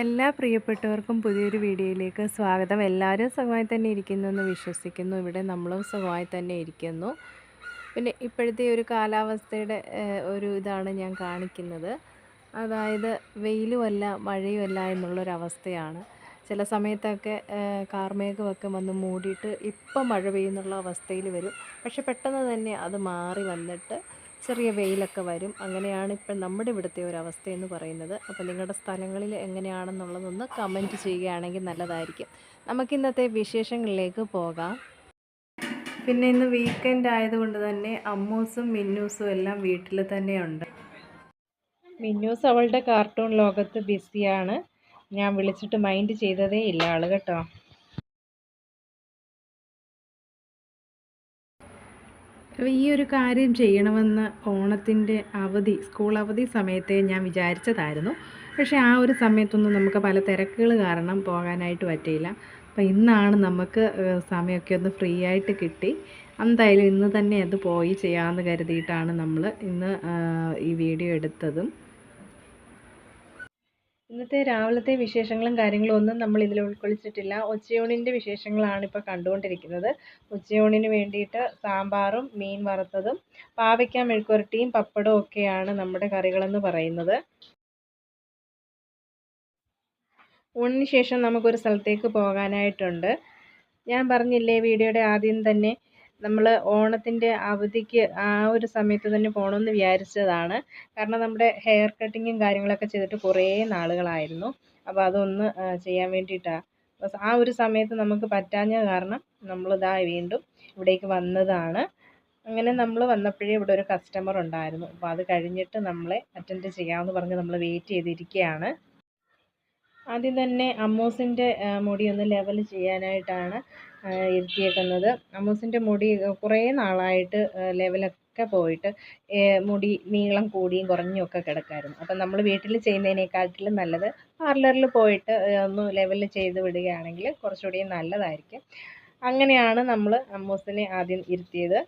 എല്ലാ പ്രിയപ്പെട്ടവർക്കും പുതിയൊരു വീഡിയോയിലേക്ക് സ്വാഗതം. എല്ലാവരും സുഖമായി തന്നെ ഇരിക്കുന്നു എന്ന് വിശ്വസിക്കുന്നു. ഇവിടെ നമ്മളും സുഖമായി തന്നെ ഇരിക്കുന്നു. പിന്നെ ഇപ്പോഴത്തെ ഒരു കാലാവസ്ഥയുടെ ഒരു ഇതാണ് ഞാൻ കാണിക്കുന്നത്. അതായത് വെയിലുമല്ല മഴയുമല്ല എന്നുള്ളൊരവസ്ഥയാണ്. ചില സമയത്തൊക്കെ കാർമേഘമൊക്കെ വന്ന് മൂടിയിട്ട് ഇപ്പം മഴ പെയ്യുന്നുള്ള അവസ്ഥയിൽ വരും. പക്ഷെ പെട്ടെന്ന് തന്നെ അത് മാറി വന്നിട്ട് ചെറിയ വെയിലൊക്കെ വരും. അങ്ങനെയാണ് ഇപ്പം നമ്മുടെ ഇവിടുത്തെ ഒരു അവസ്ഥ എന്ന് പറയുന്നത്. അപ്പോൾ നിങ്ങളുടെ സ്ഥലങ്ങളിൽ എങ്ങനെയാണെന്നുള്ളതൊന്ന് കമന്റ് ചെയ്യുകയാണെങ്കിൽ നല്ലതായിരിക്കും. നമുക്കിന്നത്തെ വിശേഷങ്ങളിലേക്ക് പോകാം. പിന്നെ ഇന്ന് വീക്കെൻഡ് ആയതുകൊണ്ട് തന്നെ അമ്മൂസും മിന്നൂസും എല്ലാം വീട്ടിൽ തന്നെയുണ്ട്. മിന്നൂസ് അവളുടെ കാർട്ടൂൺ ലോകത്ത് ബിസിയാണ് ഞാൻ വിളിച്ചിട്ട് മൈൻഡ് ചെയ്തതേ ഇല്ല ആൾ കേട്ടോ. ഈ ഒരു കാര്യം ചെയ്യണമെന്ന് ഓണത്തിന്റെ അവധി സ്കൂൾ അവധി സമയത്തെ ഞാൻ വിചാരിച്ചതായിരുന്നു. പക്ഷേ ആ ഒരു സമയത്തൊന്നും നമുക്ക് പല തിരക്കുകൾ കാരണം പോകാനായിട്ട് പറ്റിയില്ല. അപ്പോൾ ഇന്നാണ് നമുക്ക് സമയമൊക്കെ ഒന്ന് ഫ്രീ ആയിട്ട് കിട്ടി. എന്തായാലും ഇന്ന് തന്നെ അത് പോയി ചെയ്യാമെന്ന് കരുതിയിട്ടാണ് നമ്മൾ ഇന്ന് ഈ വീഡിയോ എടുത്തതും. ഇന്നത്തെ രാവിലത്തെ വിശേഷങ്ങളും കാര്യങ്ങളും ഒന്നും നമ്മൾ ഇതിൽ ഉൾക്കൊള്ളിച്ചിട്ടില്ല. ഉച്ചയൂണിന്റെ വിശേഷങ്ങളാണ് ഇപ്പോൾ കണ്ടുകൊണ്ടിരിക്കുന്നത്. ഉച്ചയൂണിന് വേണ്ടിയിട്ട് സാമ്പാറും മീൻ വറുത്തതും പാവയ്ക്ക മെഴുക്കുരട്ടിയും പപ്പടവും ഒക്കെയാണ് നമ്മുടെ കറികളെന്ന് പറയുന്നത്. ഊണിന് ശേഷം നമുക്കൊരു സ്ഥലത്തേക്ക് പോകാനായിട്ടുണ്ട്. ഞാൻ പറഞ്ഞില്ലേ വീഡിയോയുടെ ആദ്യം തന്നെ നമ്മൾ ഓണത്തിന്റെ അവധിക്ക് ആ ഒരു സമയത്ത് തന്നെ പോകണമെന്ന് വിചാരിച്ചതാണ്. കാരണം നമ്മുടെ ഹെയർ കട്ടിങ്ങും കാര്യങ്ങളൊക്കെ ചെയ്തിട്ട് കുറേ നാളുകളായിരുന്നു. അപ്പോൾ അതൊന്ന് ചെയ്യാൻ വേണ്ടിയിട്ടാണ് ആ ഒരു സമയത്ത് നമുക്ക് പറ്റാഞ്ഞ കാരണം നമ്മളിതാ വീണ്ടും ഇവിടേക്ക് വന്നതാണ്. അങ്ങനെ നമ്മൾ വന്നപ്പോഴേ ഇവിടെ ഒരു കസ്റ്റമർ ഉണ്ടായിരുന്നു. അപ്പോൾ അത് കഴിഞ്ഞിട്ട് നമ്മളെ അറ്റൻഡ് ചെയ്യാമെന്ന് പറഞ്ഞ് നമ്മൾ വെയിറ്റ് ചെയ്തിരിക്കുകയാണ് ആദ്യം തന്നെ അമ്മൂസിന്റെ മുടി ഒന്ന് ലെവൽ ചെയ്യാനായിട്ടാണ് ഇരുത്തിയേക്കുന്നത്. അമ്മൂസിന്റെ മുടി കുറേ നാളായിട്ട് ലെവലൊക്കെ പോയിട്ട് മുടി നീളം കൂടിയും കുറഞ്ഞും ഒക്കെ കിടക്കായിരുന്നു. അപ്പം നമ്മൾ വീട്ടിൽ ചെയ്യുന്നതിനേക്കാട്ടിലും നല്ലത് പാർലറിൽ പോയിട്ട് ഒന്ന് ലെവൽ ചെയ്ത് വിടുകയാണെങ്കിൽ കുറച്ചുകൂടി നല്ലതായിരിക്കും. അങ്ങനെയാണ് നമ്മൾ അമ്മൂസിനെ ആദ്യം ഇരുത്തിയത്.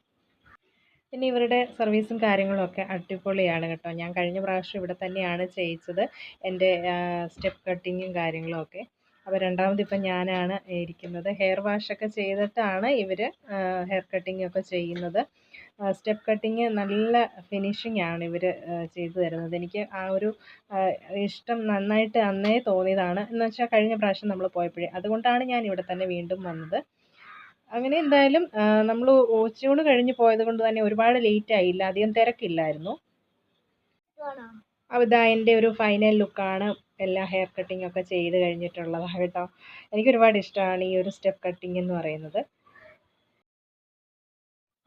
പിന്നെ ഇവരുടെ സർവീസും കാര്യങ്ങളൊക്കെ അടിപൊളിയാണ് കേട്ടോ. ഞാൻ കഴിഞ്ഞ പ്രാവശ്യം ഇവിടെ തന്നെയാണ് ചെയ്യിച്ചത്. എന്റെ സ്റ്റെപ്പ് കട്ടിങ്ങും കാര്യങ്ങളും ഒക്കെ. അപ്പോൾ രണ്ടാമത് ഇപ്പം ഞാനാണ് ഇരിക്കുന്നത്. ഹെയർ വാഷൊക്കെ ചെയ്തിട്ടാണ് ഇവർ ഹെയർ കട്ടിംഗ് ഒക്കെ ചെയ്യുന്നത്. സ്റ്റെപ്പ് കട്ടിങ് നല്ല ഫിനിഷിംഗ് ആണ് ഇവർ ചെയ്തു തരുന്നത്. എനിക്ക് ആ ഒരു ഇഷ്ടം നന്നായിട്ട് അന്നേ തോന്നിയതാണ്. എന്ന് വെച്ചാൽ കഴിഞ്ഞ പ്രാവശ്യം നമ്മൾ പോയപ്പോഴേ. അതുകൊണ്ടാണ് ഞാൻ ഇവിടെ തന്നെ വീണ്ടും വന്നത്. അങ്ങനെ എന്തായാലും നമ്മൾ ഉച്ചയൂണ് കഴിഞ്ഞ് പോയത് കൊണ്ട് തന്നെ ഒരുപാട് ലേറ്റ് ആയില്ല. അധികം തിരക്കില്ലായിരുന്നു. അപ്പോൾ ഇതാ എന്റെ ഒരു ഫൈനൽ ലുക്കാണ് എല്ലാ ഹെയർ കട്ടിംഗ് ഒക്കെ ചെയ്ത് കഴിഞ്ഞിട്ടുള്ളതാണ് കേട്ടോ. എനിക്ക് ഒരുപാട് ഇഷ്ടമാണ് ഈ ഒരു സ്റ്റെപ്പ് കട്ടിംഗ് എന്ന് പറയുന്നത്.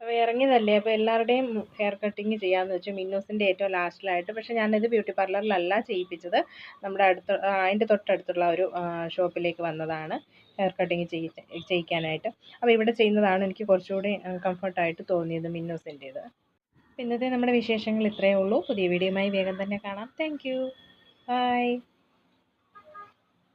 അപ്പോൾ ഇറങ്ങിയതല്ലേ? അപ്പോൾ എല്ലാവരുടെയും ഹെയർ കട്ടിങ് ചെയ്യാമെന്ന് വെച്ചു. മിന്നൂസിന്റെ ഏറ്റവും ലാസ്റ്റിലായിട്ട് പക്ഷേ ഞാനിത് ബ്യൂട്ടി പാർലറിലല്ല ചെയ്യിപ്പിച്ചത്. നമ്മുടെ അടുത്ത് അതിന്റെ തൊട്ടടുത്തുള്ള ഒരു ഷോപ്പിലേക്ക് വന്നതാണ് ഹെയർ കട്ടിങ് ചെയ്യിക്കാനായിട്ട്. അപ്പോൾ ഇവിടെ ചെയ്യുന്നതാണ് എനിക്ക് കുറച്ചുകൂടി കംഫർട്ടായിട്ട് തോന്നിയത് മിന്നൂസിന്റേത്. ഇന്നത്തെ നമ്മുടെ വിശേഷങ്ങൾ ഇത്രയേ ഉള്ളൂ. പുതിയ വീഡിയോയുമായി വേഗം തന്നെ കാണാം. Thank you by